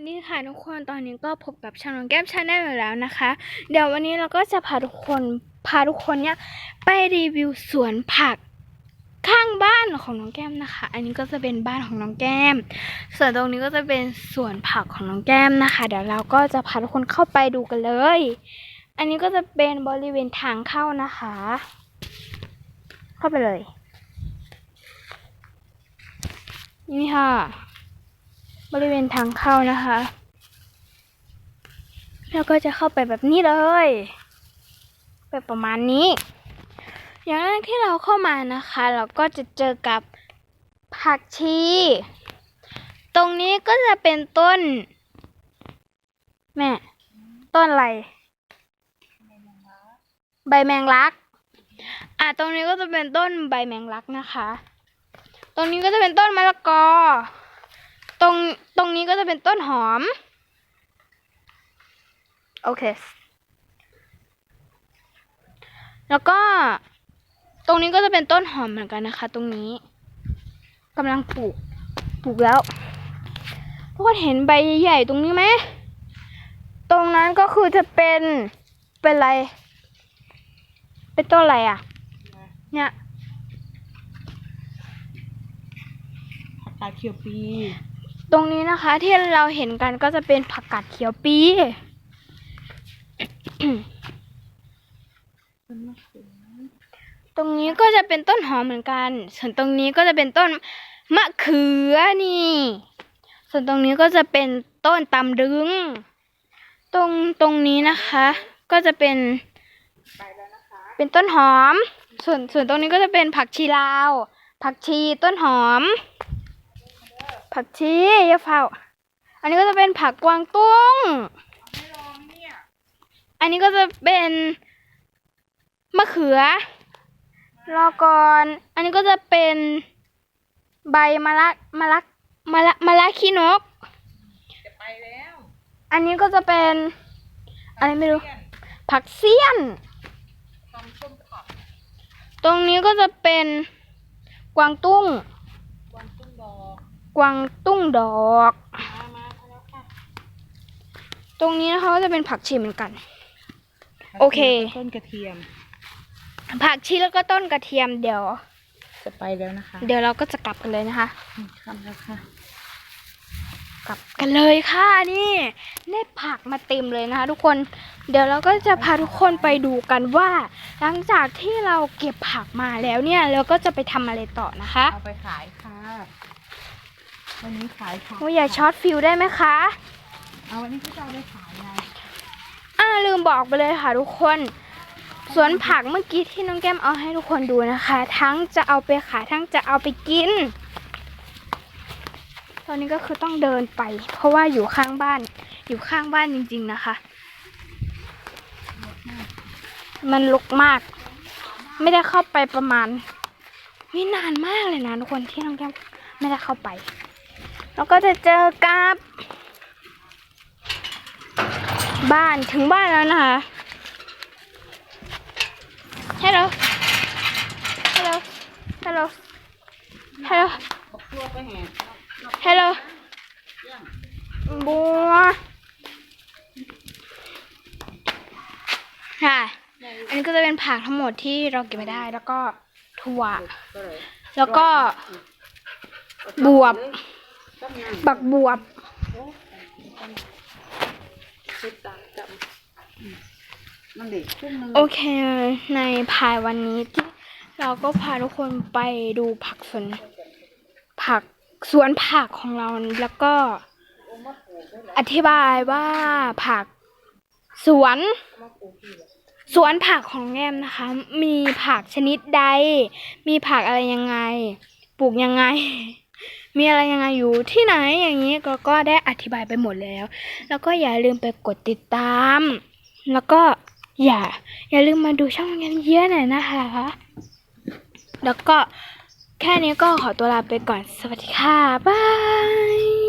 วัสดีค่ะทุกคนตอนนี้ก็พบกับช่องน้องแก้มชาแนลอยู่แล้วนะคะ เดี๋ยววันนี้เราก็จะพาทุกคนพาทุกคนเนี่ยไปรีวิวสวนผักข้างบ้านของน้องแก้มนะคะ อันนี้ก็จะเป็นบ้านของน้องแก้ม ส่วนตรงนี้ก็จะเป็นสวนผักของน้องแก้มนะคะ เดี๋ยวเราก็จะพาทุกคนเข้าไปดูกันเลย อันนี้ก็จะเป็นบริเวณทางเข้านะคะ เข้าไปเลย นี่ค่ะ บริเวณทางเข้านะคะ แล้วก็จะเข้าไปแบบนี้เลย แบบประมาณนี้ อย่างแรกที่เราเข้ามานะคะ เราก็จะเจอกับผักชี ตรงนี้ก็จะเป็นต้น แม่ ต้นอะไร ใบแมงลัก อะตรงนี้ก็จะเป็นต้นใบแมงลักนะคะ ตรงนี้ก็จะเป็นต้นมะละกอ ตรงตรงนี้ก็จะเป็นต้นหอม โอเค แล้วก็ ตรงนี้ก็จะเป็นต้นหอมเหมือนกันนะคะ ตรงนี้กำลังปลูกปลูกแล้วทุกคนเห็นใบใหญ่ๆตรงนี้ไหม ตรงนั้นก็คือจะเป็นเป็นอะไร เป็นต้นอะไรอะ เนี่ยผักกาดเขียวปี ตรงนี้นะคะที่เราเห็นกันก็จะเป็นผักกาดเขียวปีตรงนี้ก็จะเป็นต้นหอมเหมือนกัน ส่วนตรงนี้ก็จะเป็นต้นมะเขือนี่ ส่วนตรงนี้ก็จะเป็นต้นตำลึง ตรงตรงนี้นะคะ ก็จะเป็นไปแล้วนะคะเป็นต้นหอม ส่วนส่วนตรงนี้ก็จะเป็นผักชีลาว ผักชีต้นหอม ผักชีอยาเฝ้าอันนี้ก็จะเป็นผักกวางตุ้งไม่ลองเนี่ยอันนี้ก็จะเป็นมะเขือ รอก่อน อันนี้ก็จะเป็นใบมะละมะละมะละมะละขี้นก จะไปแล้ว อันนี้ก็จะเป็นอะไรไม่รู้เพื่อนผักเสี้ยนทำส้มผักตรงนี้ก็จะเป็นกวางตุ้งวางตุ้งดอก กวางตุ้งดอกมามามาแล้วค่ะตรงนี้นะคะก็จะเป็นผักชีเหมือนกัน โอเค ต้นกระเทียม ผักชีแล้วก็ต้นกระเทียมเดี๋ยว จะไปแล้วนะคะ เดี๋ยวเราก็จะกลับกันเลยนะคะอืมทำแล้วค่ะ กลับกันเลยค่ะนี่ได้ผักมาเต็มเลยนะคะ ทุกคน เดี๋ยวเราก็จะพาทุกคนไปดูกันว่า หลังจากที่เราเก็บผักมาแล้วเนี่ย เราก็จะไปทำอะไรต่อนะคะ เอาไปขายค่ะ วันนี้ขายผักว่าอย่าช็อตฟิลได้ไหมคะ เอาวันนี้ก็จะเอาไปขายไงอ่าลืมบอกไปเลยค่ะทุกคนสวนผักเมื่อกี้ที่น้องแก้มเอาให้ทุกคนดูนะคะ ทั้งจะเอาไปขายทั้งจะเอาไปกิน ตอนนี้ก็คือต้องเดินไป เพราะว่าอยู่ข้างบ้าน อยู่ข้างบ้านจริง ๆนะคะ มันลุกมาก ไม่ได้เข้าไปประมาณวินานมากเลยนะทุกคนที่น้องแก้มไม่ได้เข้าไป แล้วก็จะเจอกับบ้านถึงบ้านแล้วนะคะ Hello Hello Hello Hello บอกตัวไปแห่ Hello บัวค่ะอันนี้ก็จะเป็นผักทั้งหมดที่เราเก็บไม่ได้แล้วก็ถั่ว แล้วก็บวบ บักบวบชุดตามจำอืมมันเด็กครึ่งนึงโอเค ในภายวันนี้ที่เราก็พาทุกคนไปดูผักสวนผักสวนผักของเราแล้วก็อธิบายว่าผักสวน สวนผักของแง้มนะคะ มีผักชนิดใด มีผักอะไรยังไง ปลูกยังไง มีอะไรยังไงอยู่ที่ไหนอย่างนี้ก็ก็ได้อธิบายไปหมดแล้ว แล้วก็อย่าลืมไปกดติดตาม แล้วก็อย่า อย่าลืมมาดูช่องยันเยอะหน่อยนะคะ แล้วก็แค่นี้ก็ขอตัวลาไปก่อนสวัสดีค่ะ บาย